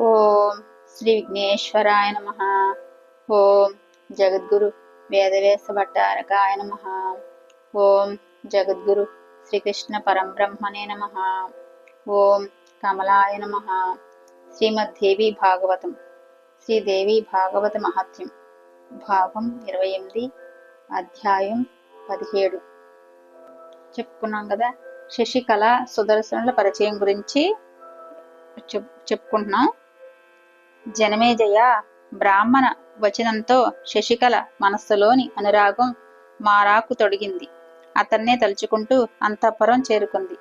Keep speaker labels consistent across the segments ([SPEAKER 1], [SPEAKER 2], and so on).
[SPEAKER 1] ఓం శ్రీ విఘ్నేశ్వరాయ నమ. ఓం జగద్గురు వేదవేశ భట్టారకాయ నమ. ఓం జగద్గురు శ్రీకృష్ణ పరంబ్రహ్మణే నమ. ఓం కమలాయ నమ. శ్రీమద్దేవి భాగవతం. శ్రీదేవి భాగవత మహత్యం. భాగం ఇరవై ఎనిమిది అధ్యాయం పదిహేడు. చెప్పుకున్నాం కదా శశికళ సుదర్శనుల పరిచయం గురించి చెప్ చెప్పుకుంటున్నాం. జనమేజయ బ్రాహ్మణ వచనంతో శశికళ మనస్సులోని అనురాగం మారాకు తొడిగింది. అతన్నే తలుచుకుంటూ అంతఃపురం చేరుకుంది.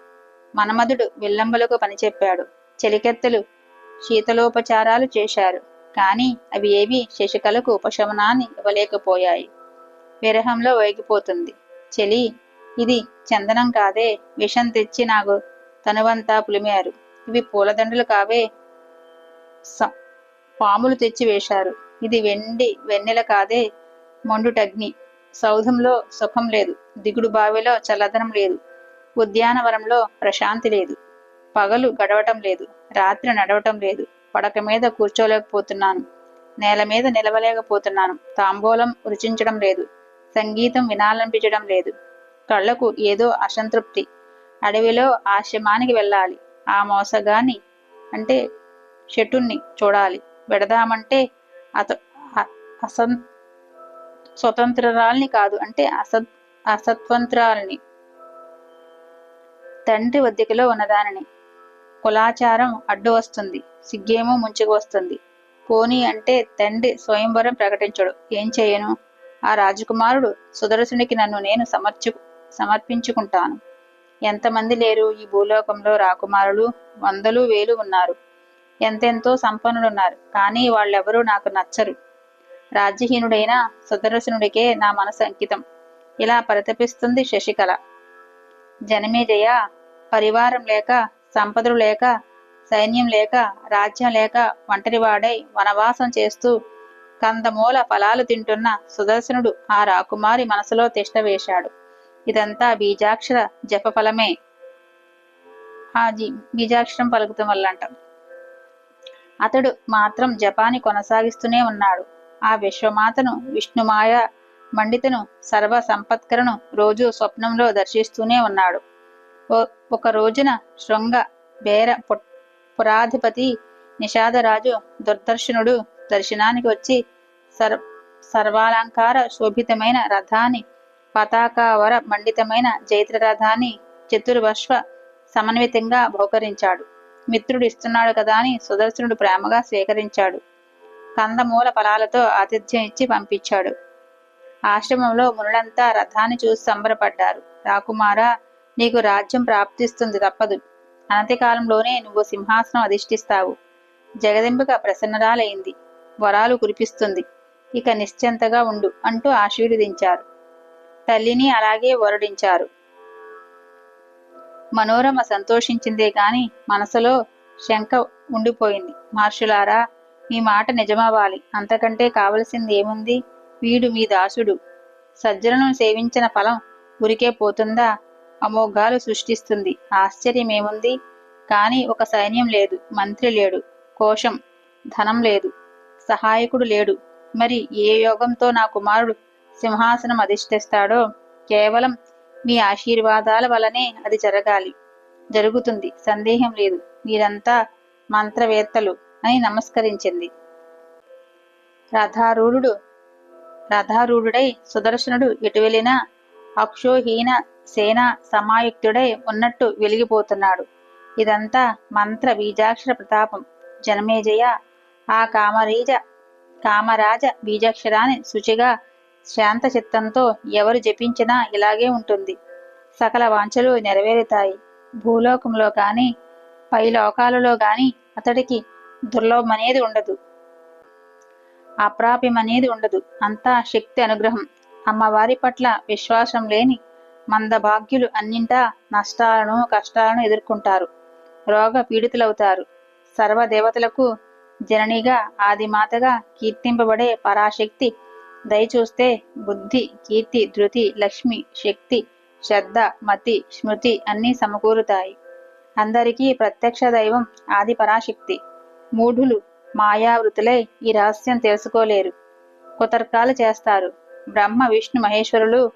[SPEAKER 1] మనమధుడు విల్లంబులకు పనిచెప్పాడు. చెలికెత్తలు శీతలోపచారాలు చేశారు. కాని అవి ఏవి శశికళకు ఉపశమనాన్ని ఇవ్వలేకపోయాయి. విరహంలో వేగిపోతుంది చెలి ఇది చందనం కాదే. విషం తెచ్చి నాకు తనువంతా పులిమారు. ఇవి పూలదండలు కావే. పాములు తెచ్చి వేశారు. ఇది వెండి వెన్నెల కాదే మొండుటగ్ని. సౌధంలో సుఖం లేదు. దిగుడు బావిలో చల్లదనం లేదు. ఉద్యానవనంలో ప్రశాంతి లేదు. పగలు గడవటం లేదు. రాత్రి నడవటం లేదు. పడక మీద కూర్చోలేకపోతున్నాను. నేల మీద నిలవలేకపోతున్నాను. తాంబూలం రుచించడం లేదు. సంగీతం వినాలనిపించడం లేదు. కళ్ళకు ఏదో అసంతృప్తి. అడవిలో ఆశ్రమానికి వెళ్ళాలి. ఆ మోసగాని అంటే షెటుణ్ణి చూడాలి. పెడదామంటే అత అసం స్వతంత్రాల్ని కాదు అంటే అసత్ అసత్వంత్రాలని. తండ్రి వద్దకిలో ఉన్నదానిని. కులాచారం అడ్డు వస్తుంది సిగ్గేమో ముంచుకు వస్తుంది. పోనీ అంటే తండ్రి స్వయంవరం ప్రకటించడు. ఏం చేయను? ఆ రాజకుమారుడు సుదర్శునికి నన్ను నేను సమర్చు సమర్పించుకుంటాను. ఎంతమంది లేరు ఈ భూలోకంలో రాకుమారులు? వందలు వేలు ఉన్నారు. ఎంతెంతో సంపన్నులున్నారు. కానీ వాళ్ళెవరూ నాకు నచ్చరు. రాజ్యహీనుడైన సుదర్శనుడికే నా మనసు అంకితం. ఇలా పరితపిస్తుంది శశికళ. జనమేజయ పరివారం లేక సంపదలు లేక సైన్యం లేక రాజ్యం లేక ఒంటరివాడై వనవాసం చేస్తూ కందమూల ఫలాలు తింటున్న సుదర్శనుడు ఆ రాకుమారి మనసులో తిష్ట వేశాడు. ఇదంతా బీజాక్షర జపఫలమే. ఆ జీ బీజాక్షరం పలుకుతాం వల్లంట. అతడు మాత్రం జపాన్ని కొనసాగిస్తూనే ఉన్నాడు. ఆ విశ్వమాతను విష్ణుమాయ మండితను సర్వ సంపత్కరను రోజు స్వప్నంలో దర్శిస్తూనే ఉన్నాడు. ఒక రోజున శృంగ బేర పు- పురాధిపతి నిషాదరాజు దుర్దర్శనుడు దర్శనానికి వచ్చి సర్ సర్వాలంకార శోభితమైన రథాన్ని పతాకావర మండితమైన జైత్ర రథాన్ని చతుర్వశ్వ సమన్వితంగా బహుకరించాడు. మిత్రుడు ఇస్తున్నాడు కదా అని సుదర్శనుడు ప్రేమగా స్వీకరించాడు కందమూల ఫలాలతో ఆతిథ్యం ఇచ్చి పంపించాడు. ఆశ్రమంలో మునులంతా రథాన్ని చూసి సంబరపడ్డారు. రాకుమారా నీకు రాజ్యం ప్రాప్తిస్తుంది తప్పదు. అనతి కాలంలోనే నువ్వు సింహాసనం అధిష్ఠిస్తావు. జగదింబిక ప్రసన్నరాలైంది. వరాలు కురిపిస్తుంది. ఇక నిశ్చింతగా ఉండు అంటూ ఆశీర్వదించారు. తల్లిని అలాగే వరుడించారు. మనోరమ సంతోషించిందే గాని మనసులో శంక ఉండిపోయింది. మహర్షులారా మీ మాట నిజమవ్వాలి. అంతకంటే కావలసింది ఏముంది? వీడు మీ దాసుడు. సజ్జలను సేవించిన ఫలం ఉరికే పోతుందా? అమోఘాలు సృష్టిస్తుంది. ఆశ్చర్యమేముంది? కాని ఒక సైన్యం లేదు. మంత్రి లేడు. కోశం ధనం లేదు. సహాయకుడు లేడు. మరి ఏ యోగంతో నా కుమారుడు సింహాసనం అధిష్ఠిస్తాడో కేవలం మీ ఆశీర్వాదాల వలనే అది జరగాలి. జరుగుతుంది. సందేహం లేదు. మీరంతా మంత్రవేత్తలు అని నమస్కరించింది. రథారూఢుడు రథారూఢుడై సుదర్శనుడు ఎటు వెళ్ళినా అక్షోహీన సేన సమాయుక్తుడై ఉన్నట్టు వెలిగిపోతున్నాడు. ఇదంతా మంత్ర బీజాక్షర ప్రతాపం. జనమేజయ ఆ కామరీజ కామరాజ బీజాక్షరాన్ని శుచిగా శాంత చిత్తంతో ఎవరు జపించినా ఇలాగే ఉంటుంది. సకల వాంఛలు నెరవేరుతాయి. భూలోకంలో కానీ పై లోకాలలో కానీ అతడికి దుర్లభమనేది ఉండదు. అప్రాప్యమనేది ఉండదు. అంతా శక్తి అనుగ్రహం. అమ్మవారి పట్ల విశ్వాసం లేని మందభాగ్యులు అన్నింటా నష్టాలను కష్టాలను ఎదుర్కొంటారు. రోగ పీడితులవుతారు. సర్వదేవతలకు జననిగా ఆదిమాతగా కీర్తింపబడే పరాశక్తి దయచూస్తే బుద్ధి కీర్తి ధృతి లక్ష్మి శక్తి శ్రద్ధ మతి స్మృతి అన్నీ సమకూరుతాయి. అందరికీ ప్రత్యక్ష దైవం ఆది పరాశక్తి. మూఢులు మాయావృతులై ఈ రహస్యం తెలుసుకోలేరు. కుతర్కాలు చేస్తారు. బ్రహ్మ విష్ణు మహేశ్వరులు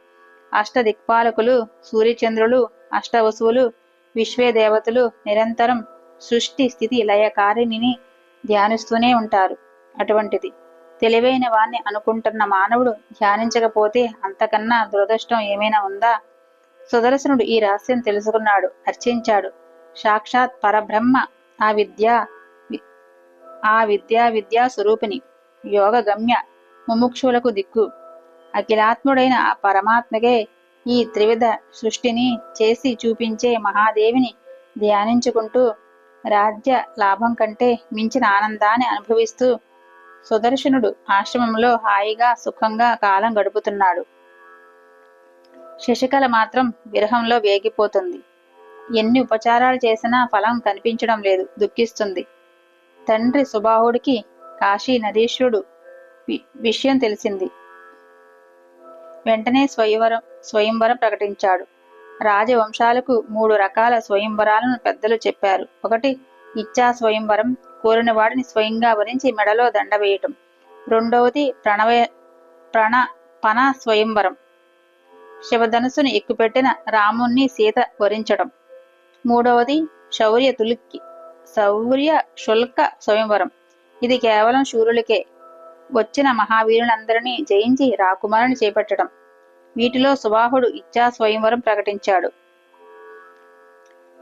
[SPEAKER 1] అష్టదిక్పాలకులు సూర్యచంద్రులు అష్టవసువులు విశ్వే దేవతలు నిరంతరం సృష్టి స్థితి లయకారిణిని ధ్యానిస్తూనే ఉంటారు. అటువంటిది. తెలివైన వాణ్ణి అనుకుంటున్న మానవుడు ధ్యానించకపోతే అంతకన్నా దురదృష్టం ఏమైనా ఉందా? సుదర్శనుడు ఈ రహస్యం తెలుసుకున్నాడు అర్చించాడు సాక్షాత్ పరబ్రహ్మ ఆ విద్య ఆ విద్యా విద్యా స్వరూపిణి యోగ గమ్య ముముక్షులకు దిక్కు. అఖిలాత్ముడైన ఆ పరమాత్మకే ఈ త్రివిధ సృష్టిని చేసి చూపించే మహాదేవిని ధ్యానించుకుంటూ రాజ్య లాభం కంటే మించిన ఆనందాన్ని అనుభవిస్తూ సుదర్శనుడు ఆశ్రమంలో హాయిగా సుఖంగా కాలం గడుపుతున్నాడు. శశికళ మాత్రం విరహంలో వేగిపోతుంది. ఎన్ని ఉపచారాలు చేసినా ఫలం కనిపించడం లేదు దుఃఖిస్తుంది. తండ్రి సుబాహుడికి కాశీ నదీశ్వరుడు విషయం తెలిసింది. వెంటనే స్వయంవరం స్వయంవరం ప్రకటించాడు. రాజవంశాలకు మూడు రకాల స్వయంవరాలను పెద్దలు చెప్పారు. ఒకటి ఇచ్చా స్వయంవరం కోరిన వాడిని స్వయంగా వరించి మెడలో దండ వేయటం. రెండవది ప్రణవే ప్రణ పన స్వయంవరం. శివధనుసుని ఎక్కుపెట్టిన రాముణ్ణి సీత వరించడం మూడవది శౌర్య తులిక్కి శౌర్య శుల్క స్వయంవరం. ఇది కేవలం శూరులకే. వచ్చిన మహావీరులందరినీ జయించి రాకుమారుని చేపట్టడం వీటిలో సుబాహుడు ఇచ్చా స్వయంవరం ప్రకటించాడు.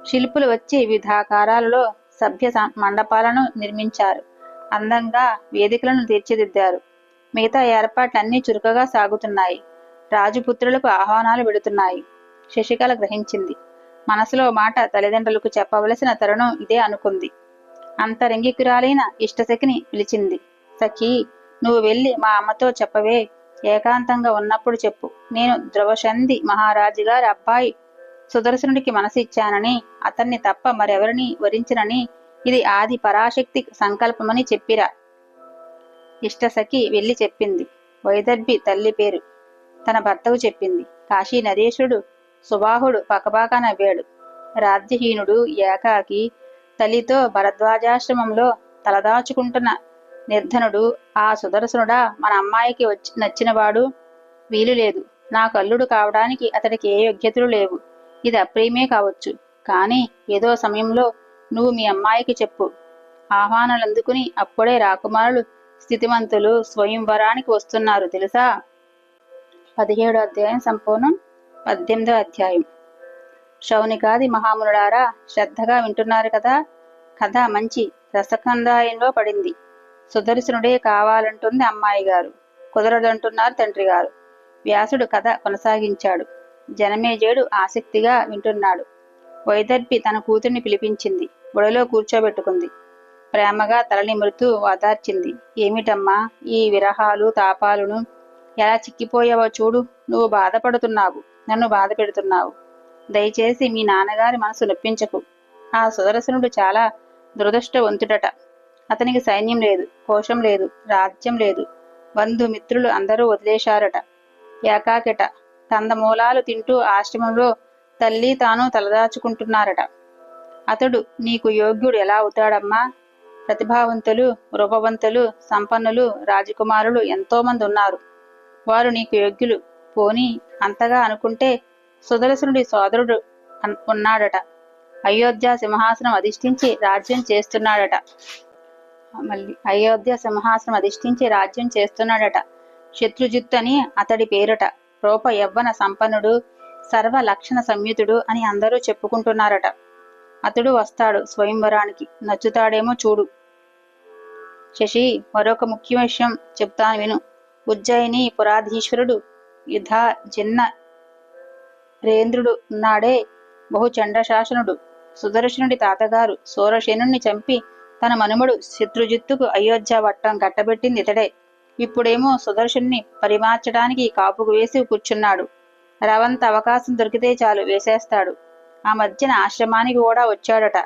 [SPEAKER 1] శిల్పులు వచ్చి వివిధాకారాలలో సభ్య మండపాలను నిర్మించారు. అందంగా వేదికలను తీర్చిదిద్దారు. మిగతా ఏర్పాట్లన్నీ చురుకగా సాగుతున్నాయి. రాజుపుత్రులకు ఆహ్వానాలు విడుతున్నాయి శశికళ గ్రహించింది. మనసులో మాట తల్లిదండ్రులకు చెప్పవలసిన తరుణం ఇదే అనుకుంది. అంతరంగికురాలైన ఇష్టశకిని పిలిచింది. సఖి నువ్వు వెళ్ళి మా అమ్మతో చెప్పవే. ఏకాంతంగా ఉన్నప్పుడు చెప్పు. నేను ధ్రువశంది మహారాజు గారి అబ్బాయి సుదర్శనుడికి మనసు ఇచ్చానని అతన్ని తప్ప మరెవరిని వరించనని ఇది ఆది పరాశక్తి సంకల్పమని చెప్పిరా. ఇష్టసఖి వెళ్ళి చెప్పింది. వైదర్భి తల్లి పేరు. తన భర్తకు చెప్పింది. కాశీ నరేశుడు సుబాహుడు పకపాక నవ్వాడు. రాజ్యహీనుడు ఏకాకి తల్లితో భరద్వాజాశ్రమంలో తలదాచుకుంటున్న నిర్ధనుడు ఆ సుదర్శనుడా మన అమ్మాయికి వచ్చి నచ్చినవాడు వీలు లేదు. నాకు అల్లుడు కావడానికి అతడికి ఏ యోగ్యతలు లేవు. ఇది అప్రియమే కావచ్చు. కానీ ఏదో సమయంలో నువ్వు మీ అమ్మాయికి చెప్పు. ఆహ్వానాలు అందుకుని అప్పుడే రాకుమారులు స్థితిమంతులు స్వయంవరానికి వస్తున్నారు తెలుసా? పదిహేడో అధ్యాయం సంపూర్ణం పద్దెనిమిదో అధ్యాయం. శౌనికాది మహామునుడారా శ్రద్ధగా వింటున్నారు కదా? కథ మంచి రసకందాయంలో పడింది. సుదర్శనుడే కావాలంటుంది అమ్మాయి గారు కుదరదంటున్నారు తండ్రి గారు వ్యాసుడు కథ కొనసాగించాడు. జనమేజేడు ఆసక్తిగా వింటున్నాడు. వైదర్భి తన కూతుర్ని పిలిపించింది. బుడలో కూర్చోబెట్టుకుంది. ప్రేమగా తలనిమురుతూ వాదార్చింది. ఏమిటమ్మా ఈ విరహాలు తాపాలను ఎలా చిక్కిపోయావో చూడు. నువ్వు బాధపడుతున్నావు. నన్ను బాధ పెడుతున్నావు. దయచేసి మీ నాన్నగారి మనసు నొప్పించకు. ఆ సుదర్శనుడు చాలా దురదృష్టవంతుడట. అతనికి సైన్యం లేదు కోశం లేదు రాజ్యం లేదు. బంధుమిత్రులు అందరూ వదిలేశారట. ఏకాకిట కందమూలాలు తింటూ ఆశ్రమంలో తల్లి తాను తలదాచుకుంటున్నారట. అతడు నీకు యోగ్యుడు ఎలా అవుతాడమ్మా? ప్రతిభావంతులు రూపవంతులు సంపన్నులు రాజకుమారులు ఎంతో మంది ఉన్నారు. వారు నీకు యోగ్యులు. పోని అంతగా అనుకుంటే సుదర్శనుడి సోదరుడు ఉన్నాడట. అయోధ్య సింహాసనం అధిష్ఠించి రాజ్యం చేస్తున్నాడట. మళ్ళీ అయోధ్య సింహాసనం అధిష్ఠించి రాజ్యం చేస్తున్నాడట. శత్రుజిత్తు అని అతడి పేరట. రూప యవ్వన సంపన్నుడు సర్వ లక్షణ సంయుతుడు అని అందరూ చెప్పుకుంటున్నారట. అతడు వస్తాడు స్వయంవరానికి. నచ్చుతాడేమో చూడు. శశి మరొక ముఖ్య విషయం చెప్తాను విను. ఉజ్జయిని పురాధీశ్వరుడు యుధ జిన్న రేంద్రుడు ఉన్నాడే బహుచండశాసనుడు సుదర్శనుడి తాతగారు సూరసేనుణ్ణి చంపి తన మనుమడు శత్రుజిత్తుకు అయోధ్య వట్టం కట్టబెట్టింది ఇతడే. ఇప్పుడేమో సుదర్శన్ని పరిమార్చడానికి కాపుకు వేసి కూర్చున్నాడు. రవంత అవకాశం దొరికితే చాలు వేసేస్తాడు. ఆ మధ్యన ఆశ్రమానికి కూడా వచ్చాడట.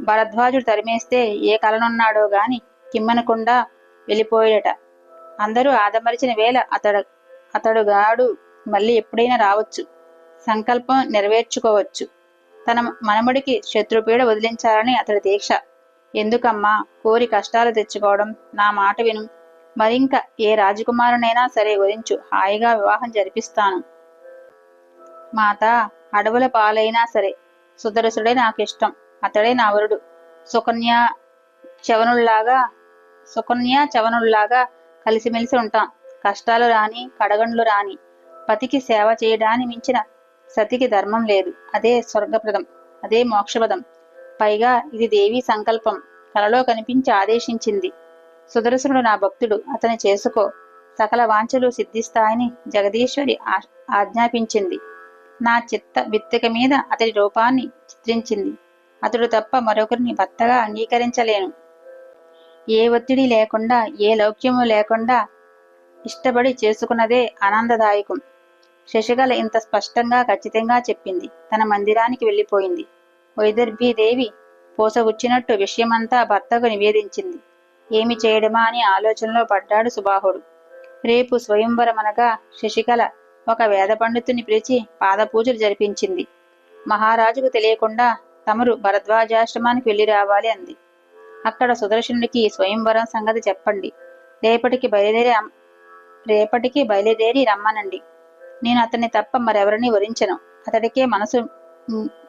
[SPEAKER 1] భరద్వాజుడు తరిమేస్తే ఏ కలనున్నాడో గాని కిమ్మనకుండా వెళ్ళిపోయాడట. అందరూ ఆదమరిచిన వేళ అతడు అతడుగాడు మళ్ళీ ఎప్పుడైనా రావచ్చు. సంకల్పం నెరవేర్చుకోవచ్చు. తన మనముడికి శత్రుపీడ వదిలించాలని అతడి దీక్ష. ఎందుకమ్మా కోరి కష్టాలు తెచ్చుకోవడం నా మాట విను. మరింక ఏ రాజకుమారునైనా సరే వరించు హాయిగా వివాహం జరిపిస్తాను. మాత అడవుల పాలైనా సరే సుదరసుడే నాకిష్టం. అతడే నా వరుడు. సుకన్య చవనుల్లాగా సుకన్య చవనుల్లాగా కలిసిమెలిసి ఉంటాం. కష్టాలు రాని కడగండ్లు రాని పతికి సేవ చేయడాన్ని మించిన సతికి ధర్మం లేదు. అదే స్వర్గప్రదం. అదే మోక్షపదం పైగా ఇది దేవి సంకల్పం. కలలో కనిపించి ఆదేశించింది. సుదర్శనుడు నా భక్తుడు. అతని చేసుకో. సకల వాంఛలు సిద్ధిస్తాయని జగదీశ్వరి ఆజ్ఞాపించింది. నా చిత్త విత్తిక మీద అతడి రూపాన్ని చిత్రించింది. అతడు తప్ప మరొకరిని భర్తగా అంగీకరించలేను. ఏ ఒత్తిడి లేకుండా ఏ లౌక్యము లేకుండా ఇష్టపడి చేసుకున్నదే ఆనందదాయకం. శశికళ ఇంత స్పష్టంగా ఖచ్చితంగా చెప్పింది. తన మందిరానికి వెళ్ళిపోయింది. వైదర్భీదేవి పోసగుచ్చినట్టు విషయమంతా భర్తకు నివేదించింది. ఏమి చేయడమా అని ఆలోచనలో పడ్డాడు సుబాహుడు. రేపు స్వయంవరమనగా శశికళ ఒక వేద పండితుని పిలిచి పాదపూజలు జరిపించింది. మహారాజుకు తెలియకుండా తమరు భరద్వాజాశ్రమానికి వెళ్ళి రావాలి అంది. అక్కడ సుదర్శనుడికి స్వయంవరం సంగతి చెప్పండి. రేపటికి బయలుదేరి రేపటికి బయలుదేరి రమ్మనండి. నేను అతన్ని తప్ప మరెవరిని వరించను. అతడికే మనసు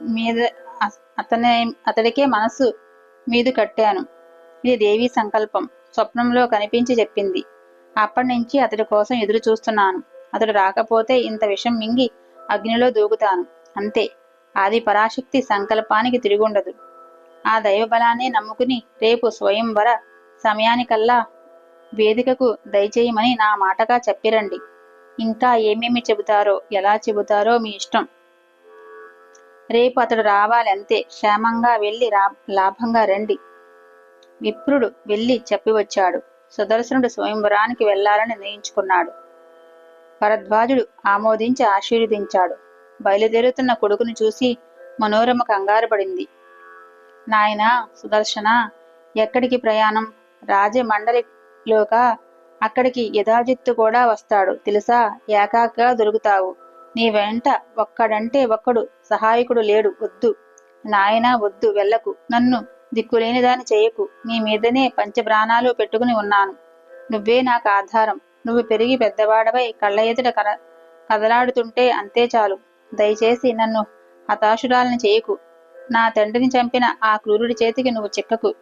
[SPEAKER 1] మీద అతనే అతడికే మనసు మీదు కట్టాను. ఇది దేవి సంకల్పం స్వప్నంలో కనిపించి చెప్పింది. అప్పటి నుంచి అతడి కోసం ఎదురు చూస్తున్నాను. అతడు రాకపోతే ఇంత విషం మింగి అగ్నిలో దూకుతాను. అంతే. ఆది పరాశక్తి సంకల్పానికి తిరుగుండదు. ఆ దైవబలాన్ని నమ్ముకుని రేపు స్వయంవర సమయానికల్లా వేదికకు దయచేయమని నా మాటగా చెప్పిరండి. ఇంకా ఏమేమి చెబుతారో ఎలా చెబుతారో మీ ఇష్టం. రేపు అతడు రావాలంతే. క్షేమంగా వెళ్ళి రా లాభంగా రండి. విప్రుడు వెళ్ళి చెప్పి వచ్చాడు సుదర్శనుడు స్వయంవరానికి వెళ్ళాలని నిర్ణయించుకున్నాడు. భరద్వాజుడు ఆమోదించి ఆశీర్వదించాడు. బయలుదేరుతున్న కొడుకుని చూసి మనోరమ కంగారు పడింది నాయనా సుదర్శన ఎక్కడికి ప్రయాణం? రాజమండలిలోక అక్కడికి యథాజిత్తు కూడా వస్తాడు. తెలుసా? ఏకాగ్రగా దొరుకుతావు. నీ వెంట ఒక్కడంటే ఒక్కడు సహాయకుడు లేడు. వద్దు. నాయనా వద్దు వెళ్ళకు. నన్ను దిక్కులేని దాని చేయకు. నీ మీదనే పంచప్రాణాలు పెట్టుకుని ఉన్నాను. నువ్వే నాకు ఆధారం. నువ్వు పెరిగి పెద్దవాడవై కళ్ళ ఎదుట కర కదలాడుతుంటే అంతే చాలు. దయచేసి నన్ను హతాశురాలను చేయకు. నా తండ్రిని చంపిన ఆ క్రూరుడి చేతికి నువ్వు చిక్కకు.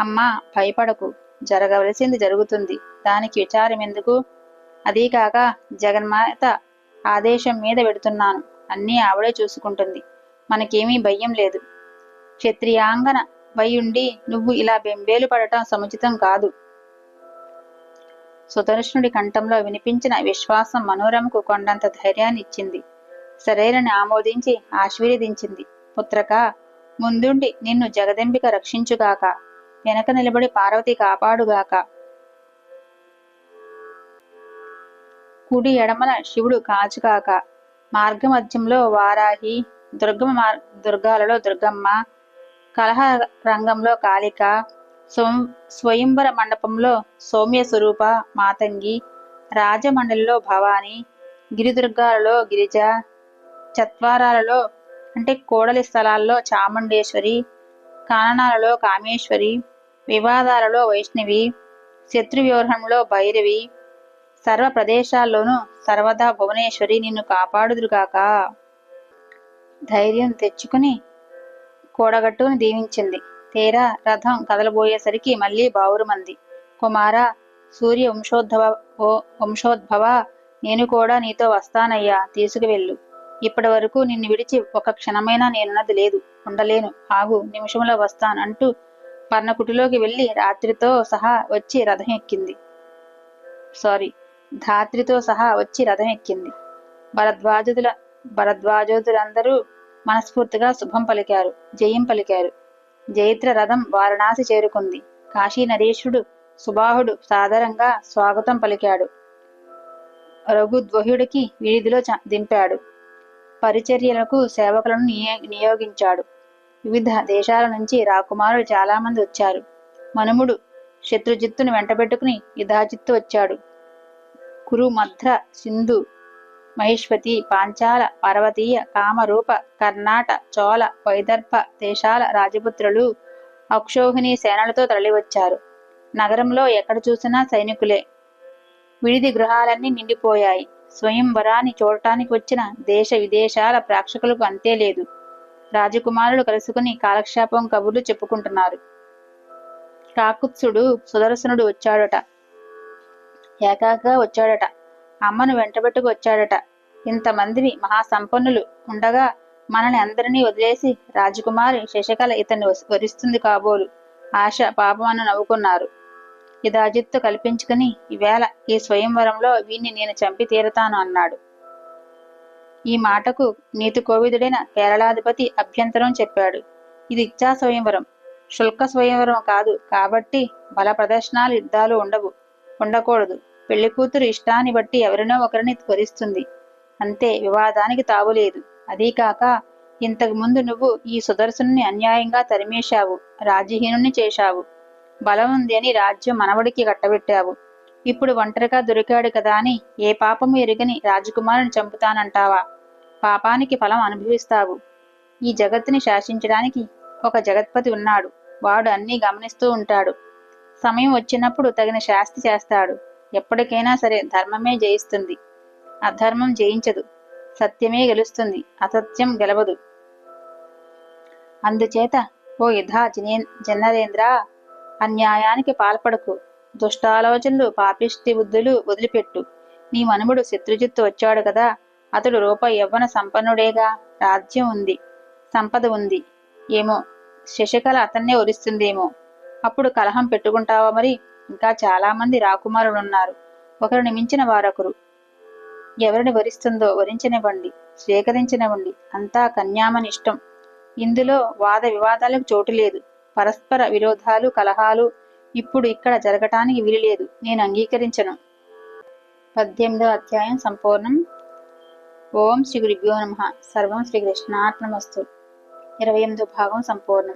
[SPEAKER 1] అమ్మా భయపడకు. జరగవలసింది జరుగుతుంది. దానికి విచారం ఎందుకు అదీ కాక జగన్మాత ఆదేశం మీద పెడుతున్నాను. అన్నీ ఆవిడే చూసుకుంటుంది. మనకేమీ భయం లేదు. క్షత్రియాంగన వయ్యుండి నువ్వు ఇలా బెంబేలు పడటం సముచితం కాదు. సుదర్శనుడి కంఠంలో వినిపించిన విశ్వాసం మనోరమకు కొండంత ధైర్యాన్ని ఇచ్చింది సరేనని ఆమోదించి ఆశీర్వదించింది. పుత్రక ముందుండి నిన్ను జగదంబిక రక్షించుగాక. వెనక నిలబడి పార్వతి కాపాడుగాక. కుడి ఎడమల శివుడు కాచుగాక. మార్గమధ్యంలో వారాహి దుర్గమ మార్ దుర్గాలలో దుర్గమ్మ కలహ రంగంలో కాళిక స్వం స్వయంవర మండపంలో సౌమ్య స్వరూప మాతంగి రాజమండలిలో భవాని గిరిదుర్గాలలో గిరిజ చత్వారాలలో అంటే కోడలి స్థలాల్లో చాముండేశ్వరి కాననాలలో కామేశ్వరి వివాదాలలో వైష్ణవి శత్రు వ్యూహంలో భైరవి సర్వ ప్రదేశాల్లోనూ సర్వదా భువనేశ్వరి నిన్ను కాపాడుదురుగాక. ధైర్యం తెచ్చుకుని కూడగట్టుకుని దీవించింది. తీరా రథం కదలబోయేసరికి మళ్ళీ బావురుమంది. కుమారా సూర్య వంశోద్భవ ఓ వంశోద్భవ నేను కూడా నీతో వస్తానయ్యా తీసుకువెళ్ళు. ఇప్పటి వరకు నిన్ను విడిచి ఒక క్షణమైనా నేనున్నది లేదు ఉండలేను. ఆగు నిమిషంలో వస్తాను అంటూ పర్ణకుటిలోకి వెళ్ళి రాత్రితో సహా వచ్చి రథం ఎక్కింది సారీ ధాత్రితో సహా వచ్చి రథం ఎక్కింది భరద్వాజుల భరద్వాజోదులందరూ మనస్ఫూర్తిగా శుభం పలికారు జయం పలికారు. జైత్ర రథం వారణాసి చేరుకుంది. కాశీ నరేశుడు సుబాహుడు సాదరంగా స్వాగతం పలికాడు. రఘుద్వహుడికి వీధిలో చ- దింపాడు. పరిచర్యలకు సేవకులను నియోగించాడు. వివిధ దేశాల నుంచి రాకుమారులు చాలా మంది వచ్చారు. మనుముడు శత్రుజిత్తును వెంటబెట్టుకుని యుధాజిత్తు వచ్చాడు. కురు మధ్ర సింధు మహిష్వతి పాంచాల పర్వతీయ కామరూప కర్ణాట చోళ వైదర్భ దేశాల రాజపుత్రులు అక్షోహిణి సేనలతో తరలివచ్చారు. నగరంలో ఎక్కడ చూసినా సైనికులే. విడిది గృహాలన్నీ నిండిపోయాయి. స్వయంవరాన్ని చూడటానికి వచ్చిన దేశ విదేశాల ప్రేక్షకులకు అంతే లేదు. రాజకుమారులు కలుసుకుని కాలక్షేపం కబుర్లు చెప్పుకుంటున్నారు. కాకుత్సుడు సుదర్శనుడు వచ్చాడట. ఏకాగా వచ్చాడట. అమ్మను వెంటబెట్టుకు వచ్చాడట. ఇంతమందిని మహాసంపన్నులు ఉండగా మనని అందరినీ వదిలేసి రాజకుమారి శశికళ ఇతన్ని వరిస్తుంది కాబోలు. ఆశ పాపమని నవ్వుకున్నారు. ఇదాజిత్తు కల్పించుకుని ఈవేళ ఈ స్వయంవరంలో వీణ్ణి నేను చంపి తీరతాను అన్నాడు. ఈ మాటకు నీతి కోవిదుడైన కేరళాధిపతి అభ్యంతరం చెప్పాడు. ఇది ఇచ్చా స్వయంవరం. శుల్క స్వయంవరం కాదు కాబట్టి బల ప్రదర్శనాలు యుద్ధాలు ఉండవు ఉండకూడదు. పెళ్ళి కూతురు ఇష్టాన్ని బట్టి ఎవరినో ఒకరిని కొరిస్తుంది అంతే వివాదానికి తావులేదు. అదీ కాక ఇంతకు ముందు నువ్వు ఈ సుదర్శనుని అన్యాయంగా తరిమేశావు రాజ్యహీనుణ్ణి చేశావు. బలం ఉంది అని రాజ్యం మనవడికి కట్టబెట్టావు. ఇప్పుడు ఒంటరిగా దొరికాడు కదా అని ఏ పాపము ఎరుగని రాజకుమారుని చంపుతానంటావా? పాపానికి ఫలం అనుభవిస్తావు. ఈ జగత్తుని శాసించడానికి ఒక జగత్పతి ఉన్నాడు. వాడు అన్నీ గమనిస్తూ ఉంటాడు. సమయం వచ్చినప్పుడు తగిన శాస్తి చేస్తాడు. ఎప్పటికైనా సరే ధర్మమే జయిస్తుంది. అధర్మం జయించదు. సత్యమే గెలుస్తుంది. అసత్యం గెలవదు. అందుచేత ఓ యథా జనే జనరేంద్ర అన్యాయానికి పాల్పడకు. దుష్టాలోచనలు పాపిష్టి బుద్ధులు వదిలిపెట్టు. నీ మనుముడు శత్రుజిత్తు వచ్చాడు కదా. అతడు రూప యవ్వన సంపన్నుడేగా. రాజ్యం ఉంది. సంపద ఉంది. ఏమో శశికళ అతన్నే ఒరిస్తుందేమో. అప్పుడు కలహం పెట్టుకుంటావా మరి? ఇంకా చాలా మంది రాకుమారులున్నారు. ఒకరిని మించిన వారొకరు. ఎవరిని వరిస్తుందో వరించనివ్వండి స్వీకరించనివ్వండి అంతా కన్యామని ఇష్టం ఇందులో వాద వివాదాలకు చోటు లేదు. పరస్పర విరోధాలు కలహాలు ఇప్పుడు ఇక్కడ జరగటానికి వీలులేదు. నేను అంగీకరించను. పద్దెనిమిదో అధ్యాయం సంపూర్ణం. ఓం శ్రీ గురుభ్యో నమ. సర్వం శ్రీ కృష్ణార్పణమస్తు. ఇరవై ఎనిమిదో భాగం సంపూర్ణం.